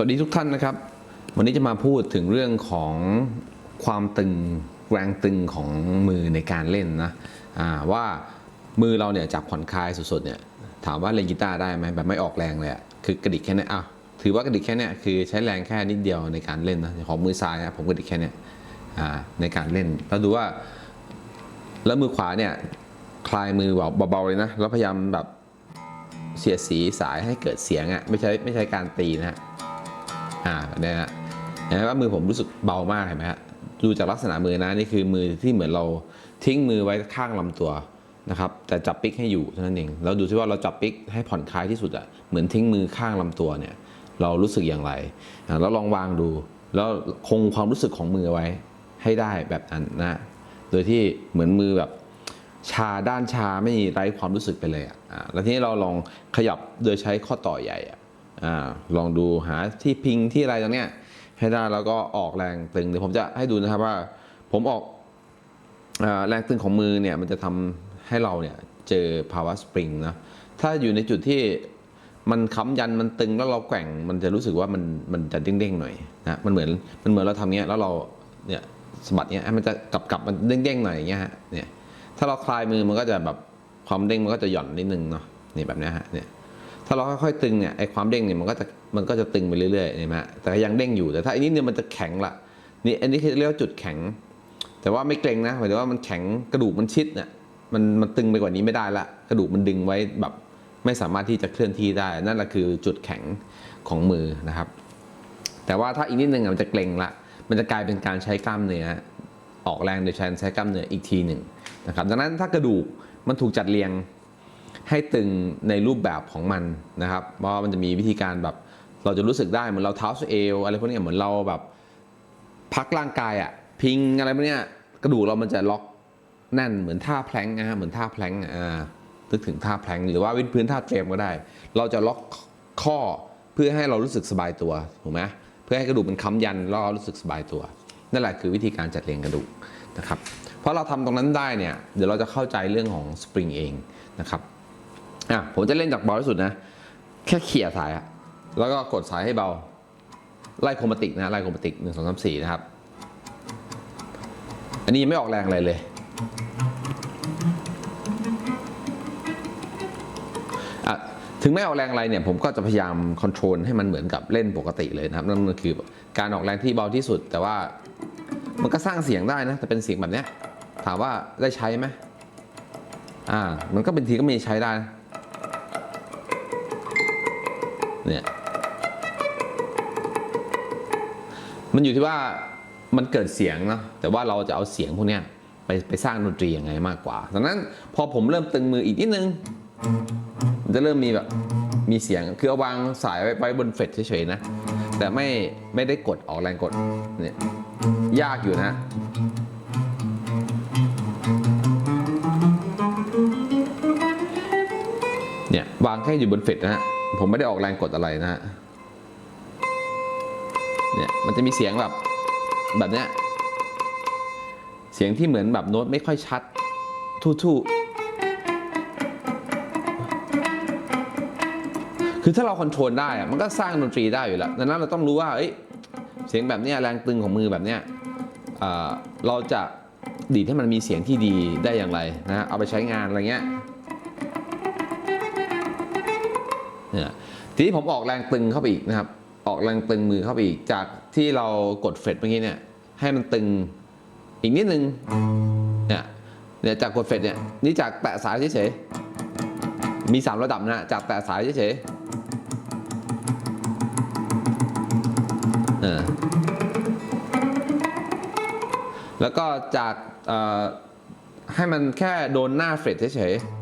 สวัสดีทุกท่านนะครับ วันนี้จะมาพูดถึงเรื่องของความตึงแรงตึงของมือในการเล่นนะว่ามือเราเนี่ยจับผ่อนคลายสุดๆเนี่ยถามว่าเล่นกีตาร์ได้ไหมแบบไม่ออกแรงเลยคือกระดิกแค่นี้อะถือว่ากระดิกแค่นี้คือใช้แรงแค่นิดเดียวในการเล่นนะของมือซ้ายนะผมกระดิกแค่นี้ในการเล่นแล้วดูว่า แล้วมือขวาเนี่ยคลายมือเบาๆเลยนะแล้วพยายามแบบเสียดสีสายให้เกิดเสียงอะไม่ใช่ไม่ใช่การตีนะฮะ อ่าเนี่ยฮะเห็นไหมว่ามือผมรู้สึกเบามากเห็นไหมฮะดูจากลักษณะมือนะนี่คือมือที่เหมือนเราทิ้งมือไว้ข้างลำตัวนะครับแต่จับปิกให้อยู่เท่านั้นเองแล้วดูซิว่าเราจับปิกให้ผ่อนคลายที่สุดอะเหมือนทิ้งมือข้างลำตัวเนี่ยเรารู้สึกอย่างไรอ่าแล้วลองวางดู แล้วคงความรู้สึกของมือไว้ให้ได้แบบนั้นนะโดยที่เหมือนมือแบบชาด้านชาไม่มีไร้ความรู้สึกไปเลยอะแล้วทีนี้เราลองขยับโดยใช้ข้อต่อใหญ่ อ่าลองดูหาที่พิงที่อะไรตรงเนี้ยให้ได้แล้วก็ออกแรงตึงเดี๋ยวผมจะให้ดูนะครับว่า ผมออกอแรงตึงของมือเนี่ยมันจะทำให้เราเนี่ยเจอภาวะสปริงนะถ้าอยู่ในจุดที่มันค้ำยันมันตึงแล้วเราแกว่งมันจะรู้สึกว่ามันมันจะเด้งๆหน่อยนะมันเหมือนมันเหมือนเราทำเงี้ยแล้วเราเนี่ยสะบัดเงี้ยมันจะกลับกลับมันเด้งๆหน่อยอย่างเงี้ยฮะเนี่ยถ้าเราคลายมือมันก็จะแบบความเด้งมันก็จะหย่อนนิดนึงเนาะนี่แบบเนี้ยฮะเนี่ย ถ้าเราค่อยๆตึงเนี่ยไอ้ความเด้งเนี่ยมันก็จะมันก็จะตึงไปเรื่อยๆเห็นไหมฮะแต่ยังเด้งอยู่แต่ถ้าอันนี้เนี่ยมันจะแข็งละนี่อันนี้คือเรียกว่าจุดแข็ง แต่ว่าไม่เกรงนะหมายถึงว่ามันแข็งกระดูกมันชิดเนี่ยมันมันตึงไปกว่านี้ไม่ได้ละกระดูกมันดึงไว้แบบไม่สามารถที่จะเคลื่อนที่ได้ นั่นแหละคือจุดแข็งของมือนะครับ แต่ว่าถ้าอีกนิดนึงมันจะเกร็งละมันจะกลายเป็นการใช้กล้ามเนื้อออกแรงโดยใช้ใช้กล้ามเนื้ออีกทีหนึ่งนะครับดังนั้นถ้ากระดูกมันถูกจัดเรียง ให้ตึงในรูปแบบของมันนะครับ เพราะว่ามันจะมีวิธีการแบบเราจะรู้สึกได้เหมือนเราเท้าสเอลอะไรพวกนี้เหมือนเราแบบพักร่างกายอะพิงอะไรพวกนี้กระดูกเรามันจะล็อกแน่นเหมือนท่าแพลงนะฮะเหมือนท่าแพลงอ่านึกถึงท่าแพลงหรือว่าวิดพื้นท่าเตรมก็ได้ เราจะล็อกข้อเพื่อให้เรารู้สึกสบายตัวถูกไหมเพื่อให้กระดูกมันค้ำยันแล้วเรารู้สึกสบายตัว นั่นแหละคือวิธีการจัดเรียงกระดูกนะครับเพราะเราทำตรงนั้นได้เนี่ยเดี๋ยวเราจะเข้าใจเรื่องของสปริงเองนะครับ อะผมจะเล่นจากเบาที่สุดนะ แค่เขี่ยสายอะแล้วก็กดสายให้เบา ไล่โครมาติกนะไล่โครมาติกหนึ่งสองสามสี่นะครับ อันนี้ยังไม่ออกแรงอะไรเลยอะถึงไม่ออกแรงอะไรเนี่ยผมก็จะพยายามคอนโทรลให้มันเหมือนกับเล่นปกติเลยนะครับ นั่นก็คือการออกแรงที่เบาที่สุด แต่ว่ามันก็สร้างเสียงได้นะ แต่เป็นเสียงแบบเนี้ยถามว่าได้ใช้ไหมอ่า มันก็เป็นทีก็มีใช้ได้นะ เนี่ยมันอยู่ที่ว่ามันเกิดเสียงเนาะแต่ว่าเราจะเอาเสียงพวกนี้ไปไปสร้างดนตรียังไงมากกว่าดังนั้นพอผมเริ่มตึงมืออีกนิดนึงมันจะเริ่มมีแบบมีเสียงคือเอาวางสายไว้ไว้บนเฟดเฉยๆนะ แต่ไม่ไม่ได้กดออกแรงกดเนี่ยยากอยู่นะเนี่ยวางแค่อยู่บนเฟดนะฮะ ผมไม่ได้ออกแรงกดอะไรนะฮะ เนี่ย มันจะมีเสียงแบบ แบบเนี้ย เสียงที่เหมือนแบบโน้ตไม่ค่อยชัด ทู่ๆคือถ้าเราคอนโทรลได้อะมันก็สร้างดนตรีได้อยู่แล้วดังนั้นเราต้องรู้ว่าเอ้ย เสียงแบบเนี้ยแรงตึงของมือแบบเนี้ยเราจะดีดให้มันมีเสียงที่ดีได้อย่างไรนะ เอาไปใช้งานอะไรเงี้ย เนี่ยทีนี้ผมออกแรงตึงเข้าไปอีกนะครับ ออกแรงตึงมือเข้าไปอีก จากที่เรากดเฟรตเมื่อกี้เนี่ย ให้มันตึงอีกนิดนึง เนี่ย เนี่ยจากกดเฟรตเนี่ย นี่จากแตะสายเฉยๆ มีสามระดับนะ จากแตะสายเฉยๆแล้วก็จากให้มันแค่โดนหน้าเฟรตเฉยๆ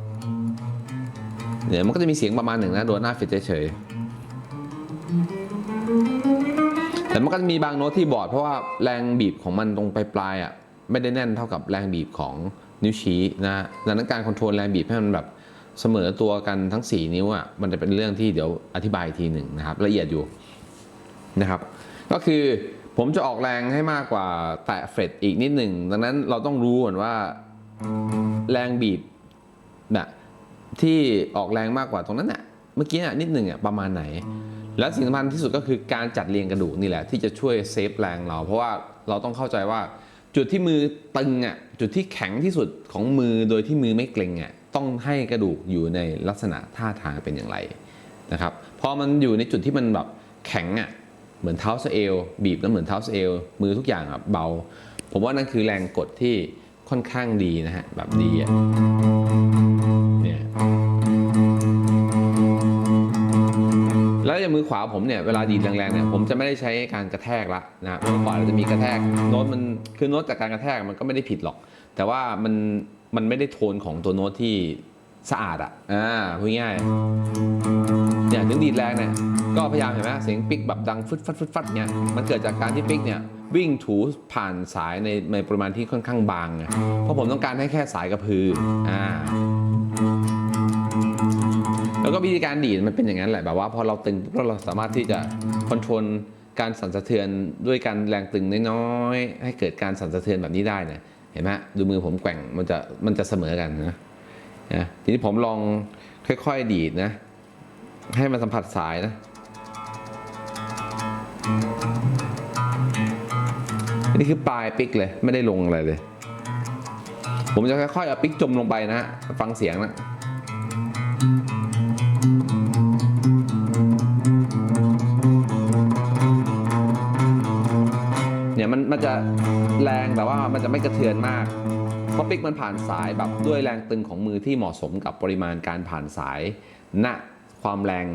เนี่ยวมันก็จะมีเสียงประมาณหนึ่งนะโดนหน้าเฟรตเฉยแต่มันก็จะมีบางโน้ตที่บอดเพราะว่าแรงบีบของมันตรงปลายๆอะไม่ได้แน่นเท่ากับแรงบีบของนิ้วชี้นะดังนั้นการคอนโทรลแรงบีบให้มันแบบเสมอตัวกันทั้ง 4 นิ้วอะมันจะเป็นเรื่องที่เดี๋ยวอธิบายทีหนึ่งนะครับละเอียดอยู่นะครับ ก็คือผมจะออกแรงให้มากกว่าแตะเฟรตอีกนิดหนึ่งดังนั้นเราต้องรู้ก่อนว่าแรงบีบนะ ที่ออกแรงมากกว่าตรงนั้นน่ะเมื่อกี้น่ะนิดหนึ่งอะประมาณไหน และสิ่งสำคัญที่สุดก็คือการจัดเรียงกระดูกนี่แหละ ที่จะช่วยเซฟแรงเรา เพราะว่าเราต้องเข้าใจว่าจุดที่มือตึงอะจุดที่แข็งที่สุดของมือโดยที่มือไม่เกร็งอะต้องให้กระดูกอยู่ในลักษณะท่าทางเป็นอย่างไรนะครับพอมันอยู่ในจุดที่มันแบบแข็งอะเหมือนเท้าสะเอลบีบแล้วเหมือนเท้าสะเอลมือทุกอย่างอะเบา ผมว่านั่นคือแรงกดที่ค่อนข้างดีนะฮะแบบดีอะ ขวาผมเนี่ยเวลาดีดแรงๆเนี่ยผมจะไม่ได้ใช้การกระแทกละนะมือขวาเราจะมีกระแทกโน้ตมันคือโน้ตจากการกระแทกมันก็ไม่ได้ผิดหรอก แต่ว่ามันมันไม่ได้โทนของตัวโน้ตที่สะอาดอะอ่าพูดง่ายเนี่ยถึงดีดแรงเนี่ยก็พยายามเห็นไหมเสียงปิกแบบดังฟึดฟัดฟึดฟัดเนี่ยมันเกิดจากการที่ปิกเนี่ยวิ่งถูผ่านสายในในปริมาณที่ค่อนข้างบางไงเพราะผมต้องการให้แค่สายกระพืออ่า แล้วก็วิธีการดีดมันเป็นอย่างนั้นแหละแบบว่าพอเราตึงเราสามารถที่จะคอนโทรลการสั่นสะเทือนด้วยการแรงตึงน้อยๆให้เกิดการสั่นสะเทือนแบบนี้ได้เนี่ยเห็นไหมดูมือผมแกว่งมันจะมันจะเสมอกันนะนะทีนี้ผมลองค่อยๆดีดนะ ให้มันสัมผัสสายนะนนี้คือปลายปิกเลยไม่ได้ลงอะไรเลย ผมจะค่อยๆเอาปิกจมลงไปนะฮะฟังเสียงนะ เนี่ยมันมันจะแรงแต่ว่ามันจะไม่กระเทือนมาก เพราะปิกมันผ่านสายแบบด้วยแรงตึงของมือที่เหมาะสมกับปริมาณการผ่านสายณความแรง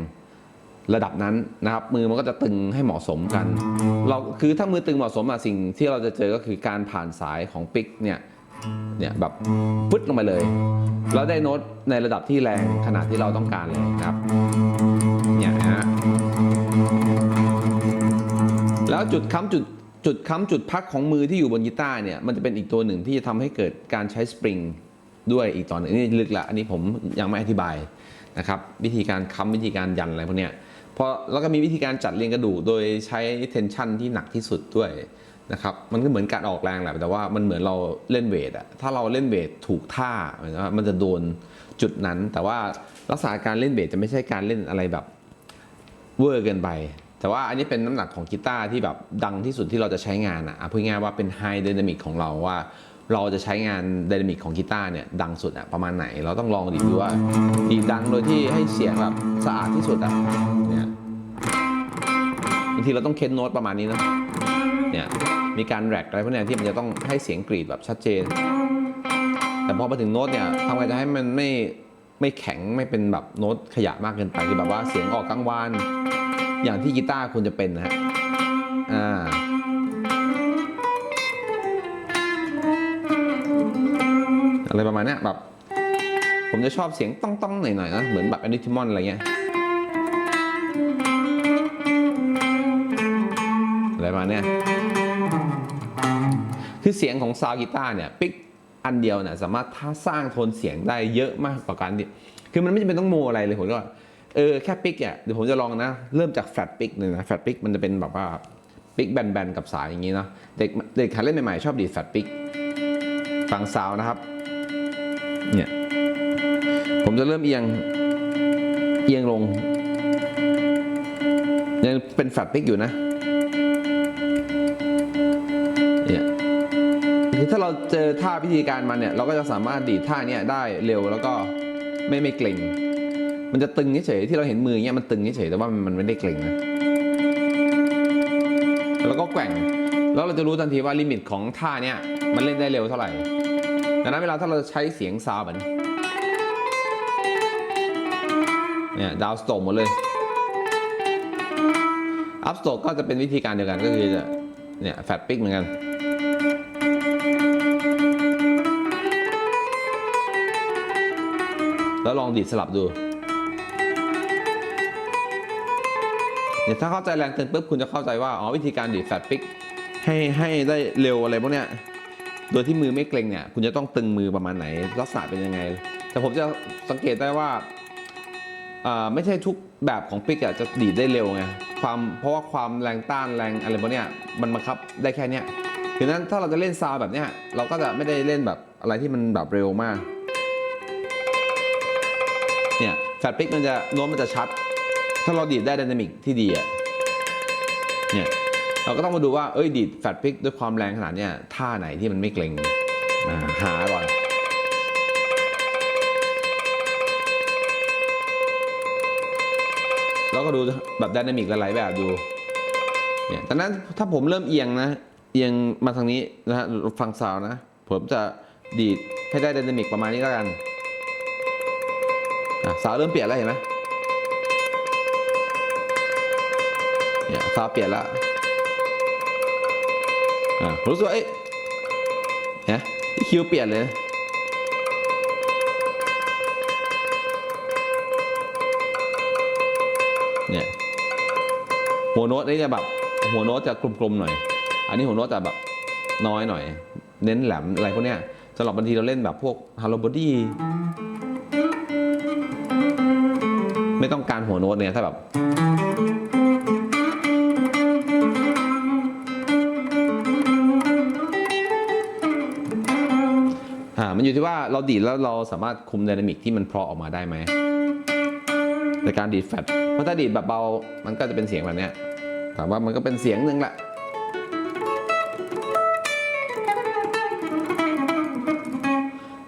ระดับนั้นนะครับมือมันก็จะตึงให้เหมาะสมกัน เราคือถ้ามือตึงเหมาะสมอะสิ่งที่เราจะเจอก็คือการผ่านสายของปิกเนี่ย เนี่ยแบบฟึดลงไปเลยเราได้โน้ตในระดับที่แรงขนาดที่เราต้องการเลยครับ เนี่ยฮะ แล้วจุดค้ำจุดจุดค้ำจุดพักของมือที่อยู่บนกีตาร์เนี่ยมันจะเป็นอีกตัวหนึ่งที่จะทำให้เกิดการใช้สปริงด้วยอีกตอนนึงนี่ลึกละอันนี้ผมยังไม่อธิบายนะครับ วิธีการค้ำวิธีการยันอะไรพวกเนี้ยพอแล้วก็มีวิธีการจัดเรียงกระดูกโดยใช้เทนชันที่หนักที่สุดด้วย นะครับมันก็เหมือนการออกแรงแหละแต่ว่ามันเหมือนเราเล่นเวทอะถ้าเราเล่นเวทถูกท่าหมายว่ามันจะโดนจุดนั้น แต่ว่าลักษณะการเล่นเวทจะไม่ใช่การเล่นอะไรแบบเวอร์เกินไป แต่ว่าอันนี้เป็นน้ำหนักของกีตาร์ที่แบบดังที่สุดที่เราจะใช้งานอะพูดง่ายว่าเป็นไฮไดนามิกของเราว่า เราจะใช้งานไดนามิกของกีตาร์เนี่ยดังสุดอะประมาณไหน เราต้องลองดีดูว่าดีดดังโดยที่ให้เสียงแบบสะอาดที่สุดอะเนี่ยบางทีเราต้องเค้นโน้ตประมาณนี้นะ เนี่ยมีการแรกอะไรพวกนี้ที่มันจะต้องให้เสียงกรีดแบบชัดเจน แต่พอมาถึงโน้ตเนี่ยทำไงจะให้มันไม่ไม่แข็งไม่เป็นแบบโน้ตขยะมากเกินไปคือแบบว่าเสียงออกกลางวานอย่างที่กีตาร์ควรจะเป็นนะฮะอ่าอะไรประมาณนี้แบบ ผมจะชอบเสียงต้องต้องๆหน่อยๆนะเหมือนแบบแอนิทิมอนอะไรเงี้ยอะไรประมาณนี้ คือเสียงของซาวกีตาร์เนี่ยปิกอันเดียวเนี่ยสามารถท่าสร้างโทนเสียงได้เยอะมากกว่าการที่คือมันไม่จำเป็นต้องโมอะไรเลยผมก็เออแค่ปิกอะเดี๋ยวผมจะลองนะ เริ่มจากแฟลตปิกเลยนะแฟลตปิกมันจะเป็นแบบว่าปิกแบนๆกับสายอย่างนี้เนาะเด็กเด็กหัดเล่นใหม่ๆชอบดีดแฟลตปิกฟังซาวนะครับเนี่ยผมจะเริ่มเอียงเอียงลงยังเป็นแฟลตปิกอยู่นะ คือถ้าเราเจอท่าพิธีการมันเนี่ยเราก็จะสามารถดีดท่าเนี้ยได้เร็วแล้วก็ไม่ไม่เกร็ง มันจะตึงเฉยที่เราเห็นมือเนี้ยมันตึงเฉยแต่ว่ามันไม่ได้เกร็งนะแล้วก็แกว่งแล้วเราจะรู้ทันทีว่าลิมิตของท่าเนี้ยมันเล่นได้เร็วเท่าไหร่ดังนั้นเวลาถ้าเราใช้เสียงซาวด์แบบเนี่ยดาวสโตกหมดเลยอัพสโตกก็จะเป็นวิธีการเดียวกันก็คือจะเนี่ยแฟตปิกเหมือนกัน แล้วลองดีดสลับดูเนี่ยถ้าเข้าใจแรงตึงปุ๊บคุณจะเข้าใจว่าอ๋อวิธีการดีดแฟตปิกให้ให้ได้เร็วอะไรพวกเนี้ยโดยที่มือไม่เกร็งเนี่ยคุณจะต้องตึงมือประมาณไหนลักษณะเป็นยังไง แต่ผมจะสังเกตได้ว่าอ่าไม่ใช่ทุกแบบของปิกอะจะดีดได้เร็วไงความเพราะว่าความแรงต้านแรงอะไรพวกเนี้ยมันบังคับได้แค่เนี้ยดังนั้นถ้าเราจะเล่นซาวแบบเนี้ยเราก็จะไม่ได้เล่นแบบอะไรที่มันแบบเร็วมาก เนี่ยแฟลตปิกมันจะโน้ตมันจะชัด ถ้าเราดีดได้ไดนามิกที่ดีอะเนี่ยเราก็ต้องมาดูว่าเอ้ยดีดแฟตพิกด้วยความแรงขนาดเนี้ยท่าไหนที่มันไม่เกร็งอ่าหาก่อนแล้วก็ดูแบบไดนามิกหลายๆแบบดูเนี่ยตอนนั้นถ้าผมเริ่มเอียงนะ เอียงมาทางนี้นะฮะฟังซาวน์นะ ผมจะดีดให้ได้ไดนามิกประมาณนี้แล้วกัน อะซาวเริ่มเปลี่ยนแล้วเห็นไหมเนี่ยซาวเปลี่ยนแล้วอะรู้สึกว่าเอ๊ะเนี่ยคิวเปลี่ยนเลยเนี่ยหัวโน้ตนี่จะแบบหัวโน้ตจะกลมๆหน่อย อันนี้หัวโน้ตจะแบบน้อยหน่อย เน้นแหลมอะไรพวกเนี้ยสำหรับบางทีเราเล่นแบบพวกฮาร์โลบอดี้ ไม่ต้องการหัวโน้ตเนี่ยถ้าแบบอ่ามันอยู่ที่ว่าเราดีดแล้วเราสามารถคุมไดนามิกที่มันเพาะออกมาได้ไหมในการดีดแฟตเพราะถ้าดีดแบบเบา มันก็จะเป็นเสียงแบบนี้ถามว่ามันก็เป็นเสียงหนึ่งแหละ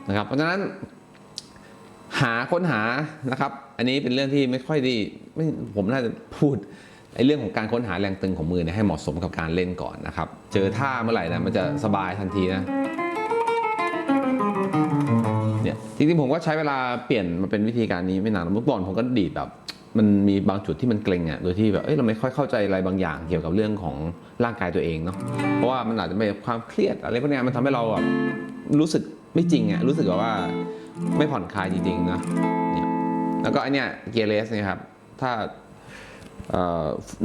นะครับ เพราะฉะนั้นาค้นหานะครับ อันนี้เป็นเรื่องที่ไม่ค่อยดีไม่ผมน่าจะพูดไอ้เรื่องของการค้นหาแรงตึงของมือเนี่ยให้เหมาะสมกับการเล่นก่อนนะครับ เจอท่าเมื่อไหร่นะมันจะสบายทันทีนะเนี่ยจริงๆผมก็ใช้เวลาเปลี่ยนมาเป็นวิธีการนี้ไม่นานเมื่อก่อนผมก็ดีดแบบ มันมีบางจุดที่มันเกร็งอะโดยที่แบบเอ้ยเราไม่ค่อยเข้าใจอะไรบางอย่างเกี่ยวกับเรื่องของร่างกายตัวเองเนาะเพราะว่ามันอาจจะเป็นความเครียดอะไรพวกนี้มันทำให้เราแบบรู้สึกไม่จริงอะรู้สึกแบบว่า ไม่ผ่อนคลายจริงๆนะเนี่ยแล้วก็อันเนี้ยเกียร์เลสเนี่ยครับถ้า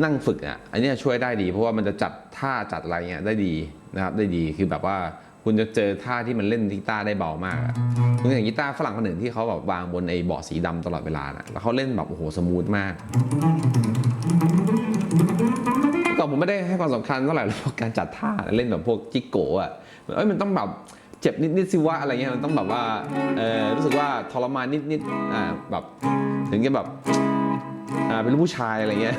นั่งฝึกอะอันนี้ช่วยได้ดี เพราะว่ามันจะจัดท่าจัดอะไรเงี้ยได้ดีนะครับได้ดีคือแบบว่าคุณจะเจอท่าที่มันเล่นกีตาร์ได้เบามากคุณเห็นกีตาร์ฝรั่งคนหนึ่งที่เขาแบบวางบนไอ้เบาะสีดำตลอดเวลานะแล้วเขาเล่นแบบโอ้โหสมูทมากก่อนผมไม่ได้ให้ความสำคัญเท่าไหร่หรอกการจัดท่าเล่นแบบพวกจิกโกะอะเอ้ยมันต้องแบบ เจ็บนิดๆสิวะอะไรเงี้ยมันต้องแบบว่าเออรู้สึกว่าทรมานนิดๆอ่าแบบถึงจะแบบอ่าเป็นลูกผู้ชายอะไรเงี้ย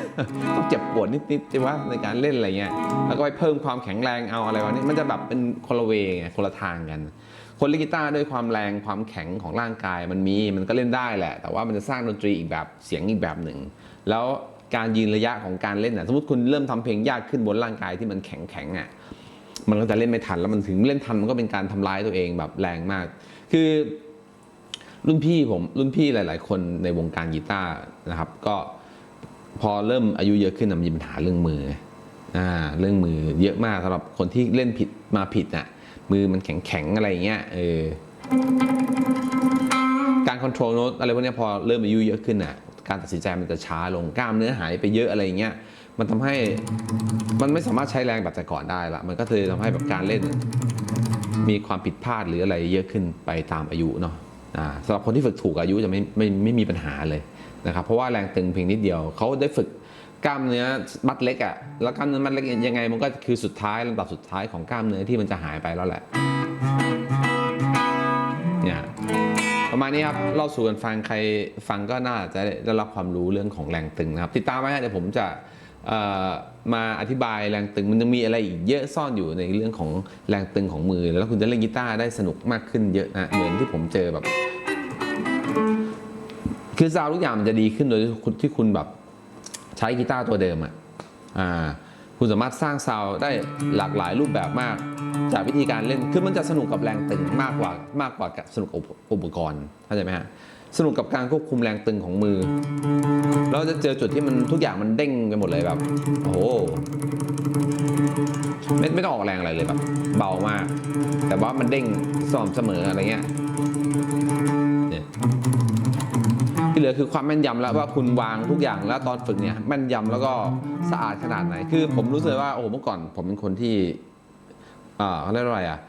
ต้องเจ็บปวดนิดๆใช่ไหมในการเล่นอะไรเงี้ยแล้วก็ไปเพิ่มความแข็งแรงเอาอะไรวะนี่มันจะแบบเป็นคนละเวงคนละทางกัน คนเล่นกีตาร์ด้วยความแรงความแข็งของร่างกายมันมีมันก็เล่นได้แหละ แต่ว่ามันจะสร้างดนตรีอีกแบบเสียงอีกแบบหนึ่ง แล้วการยืนระยะของการเล่นน่ะสมมติคุณเริ่มทำเพลงยากขึ้นบนร่างกายที่มันแข็งแข็งๆอะ มันก็จะเล่นไม่ทันแล้วมันถึงเล่นทันมันก็เป็นการทำร้ายตัวเองแบบแรงมาก คือ รุ่นพี่ผมรุ่นพี่หลาย ๆ คนในวงการกีตาร์นะครับ ก็พอเริ่มอายุเยอะขึ้นมันมีปัญหาเรื่องมืออ่าเรื่องมือเยอะมากสำหรับคนที่เล่นผิดมาผิดน่ะมือมันแข็งแข็งๆอะไรเงี้ยเออการคอนโทรลโน้ตอะไรพวกนี้พอเริ่มอายุเยอะขึ้นน่ะการตัดสินใจมันจะช้าลงกล้ามเนื้อหายไปเยอะอะไรเงี้ย มันทำให้มันไม่สามารถใช้แรงแบบแต่ก่อนได้ละมันก็เลยทำให้แบบการเล่น มีความผิดพลาดหรืออะไรเยอะขึ้นไปตามอายุเนาะอ่าสำหรับคนที่ฝึกถูกอายุจะไม่ไม่ไม่มีปัญหาเลยนะครับเพราะว่าแรงตึงเพียงนิดเดียวเขาได้ฝึกกล้ามเนื้อมัดเล็กอะ่ะแล้วกล้ามเนื้อมัดเล็กยังไงมันก็คือสุดท้ายลำดับสุดท้ายของกล้ามเนื้อที่มันจะหายไปแล้วแหละเนี่ยประมาณนี้ครับเล่าสู่กันฟังใครฟังก็น่าจะได้รับความรู้เรื่องของแรงตึงนะครับ ติดตามไว้ฮะเดี๋ยวผมจะ มาอธิบายแรงตึงมันจะมีอะไรอีกเยอะซ่อนอยู่ในเรื่องของแรงตึงของมือ แล้วคุณจะเล่นกีตาร์ได้สนุกมากขึ้นเยอะนะเหมือนที่ผมเจอแบบ คือซาวทุกอย่างมันจะดีขึ้นโดยที่คุณแบบใช้กีตาร์ตัวเดิมอะอ่าคุณสามารถสร้างซาวได้หลากหลายรูปแบบมาก จากวิธีการเล่นคือมันจะสนุกกับแรงตึงมากกว่ามากกว่าสนุกกับอุปกรณ์เข้าใจไหมฮะ สนุกกับการควบคุมแรงตึงของมือ เราจะเจอจุดที่มันทุกอย่างมันเด้งไปหมดเลยแบบ โอ้โหไม่ไม่ต้องออกแรงอะไรเลยแบบ เบามาก แต่ว่ามันเด้งสม่ำเสมออะไรเงี้ยเนี่ยที่เหลือคือความแม่นยำแล้วว่าคุณวางทุกอย่างแล้วตอนฝึกเนี่ยแม่นยำแล้วก็สะอาดขนาดไหน คือผมรู้สึกว่าโอ้โหเมื่อก่อน ผมเป็นคนที่อ่าเขาเรียกว่าอะไรอะ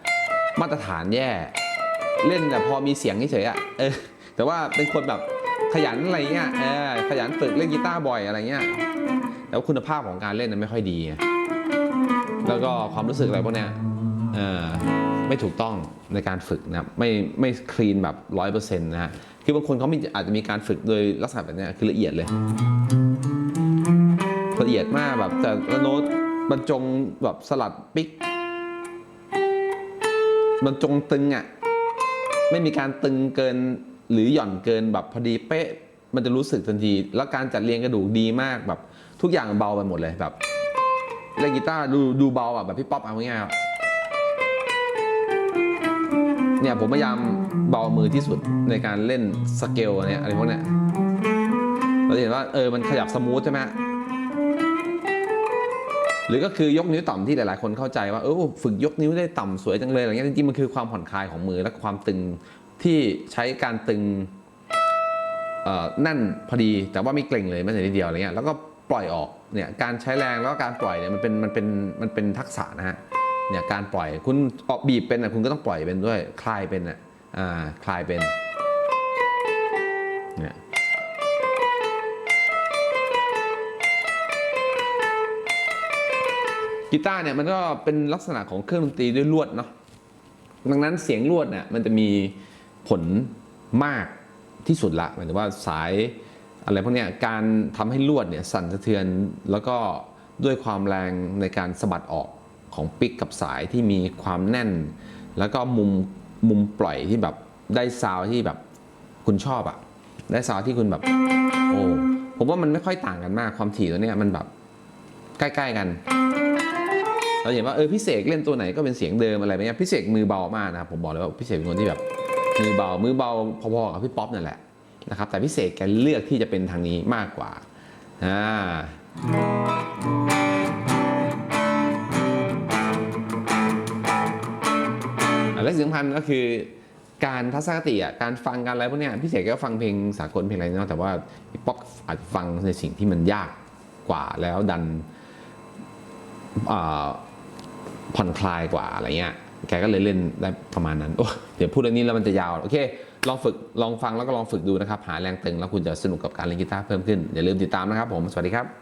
มาตรฐานแย่ เล่นแต่พอมีเสียงเฉยๆอะเออ แต่ว่าเป็นคนแบบขยันอะไรเงี้ยเออขยันฝึกเล่นกีตาร์บ่อยอะไรเงี้ยแต่ว่าคุณภาพของการเล่นนั้นไม่ค่อยดี แล้วก็ความรู้สึกอะไรพวกเนี้ยเออไม่ถูกต้องในการฝึกนะครับไม่ไม่คลีนแบบร้อยเปอร์เซ็นต์นะฮะคือบางคนเขาอาจจะมีการฝึกโดยลักษณะแบบเนี้ยคือละเอียดเลย ละเอียดมากแบบแต่ละโน้ตบรรจงแบบสลัดปิกบรรจงตึงอะไม่มีการตึงเกิน หรือหย่อนเกินแบบพอดีเป๊ะมันจะรู้สึกทันที แล้วการจัดเรียงกระดูกดีมากแบบ ทุกอย่างเบาไปหมดเลยแบบเล่นกีตาร์ดูดูเบาอะแบบพี่ป๊อปเอาง่ายครับเนี่ยผมพยายามเบามือที่สุดในการเล่นสเกลเนี่ยอะไรพวกเนี้ยเราจะเห็นว่าเออมันขยับสมูทใช่ไหมหรือก็คือยกนิ้วต่ำที่หลายๆ คนเข้าใจว่าเออฝึกยกนิ้วได้ต่ำสวยจังเลยอะไรเงี้ยจริงๆมันคือความผ่อนคลายของมือและความตึง ที่ใช้การตึงเอ่อแน่นพอดีแต่ว่าไม่เกร็งเลยแม้แต่นิดเดียวอะไรเงี้ยแล้วก็ปล่อยออกเนี่ยการใช้แรงแล้วก็การปล่อยเนี่ยมันเป็นมันเป็นมันเป็นทักษะนะฮะเนี่ยการปล่อยคุณออกบีบเป็นอะคุณก็ต้องปล่อยเป็นด้วยคลายเป็นอะอ่าคลายเป็นเนี่ยกีตาร์เนี่ยมันก็เป็นลักษณะของเครื่องดนตรีด้วยลวดเนาะดังนั้นเสียงลวดเนี่ยมันจะมี ผลมากที่สุดละหมายถึงว่าสายอะไรพวกนี้การทำให้ลวดเนี่ยสั่นสะเทือนแล้วก็ด้วยความแรงในการสะบัดออกของปิกกับสายที่มีความแน่น แล้วก็มุมมุมปล่อยที่แบบได้ซาวที่แบบคุณชอบอะได้ซาวที่คุณแบบโอ้ผมว่ามันไม่ค่อยต่างกันมากความถี่ตัวเนี้ยมันแบบใกล้ๆกันเราเห็นว่าเออพี่เสกเล่นตัวไหนก็เป็นเสียงเดิมอะไรแบบนี้พี่เสกมือเบามากนะครับผมบอกเลยว่าพี่เสกเป็นคนที่แบบ มือเบา มือเบาพอๆกับพี่ป๊อปนั่นแหละนะครับ แต่พี่เสกแกเลือกที่จะเป็นทางนี้มากกว่าอ่าและสิ่งสำคัญก็คือการทัศนคติอะการฟังการอะไรพวกเนี้ยพี่เสกก็ฟังเพลงสากลเพลงอะไรเนาะแต่ว่าพี่ป๊อปอาจจะฟังในสิ่งที่มันยากกว่าแล้วดันอ่าผ่อนคลายกว่าอะไรเงี้ย แกก็เลยเล่นได้ประมาณนั้นโอ้เดี๋ยวพูดเรื่องนี้แล้วมันจะยาวโอเคลองฝึกลองฟังแล้วก็ลองฝึกดูนะครับหาแรงตึงแล้วคุณจะสนุกกับการเล่นกีตาร์เพิ่มขึ้นอย่าลืมติดตามนะครับผมสวัสดีครับ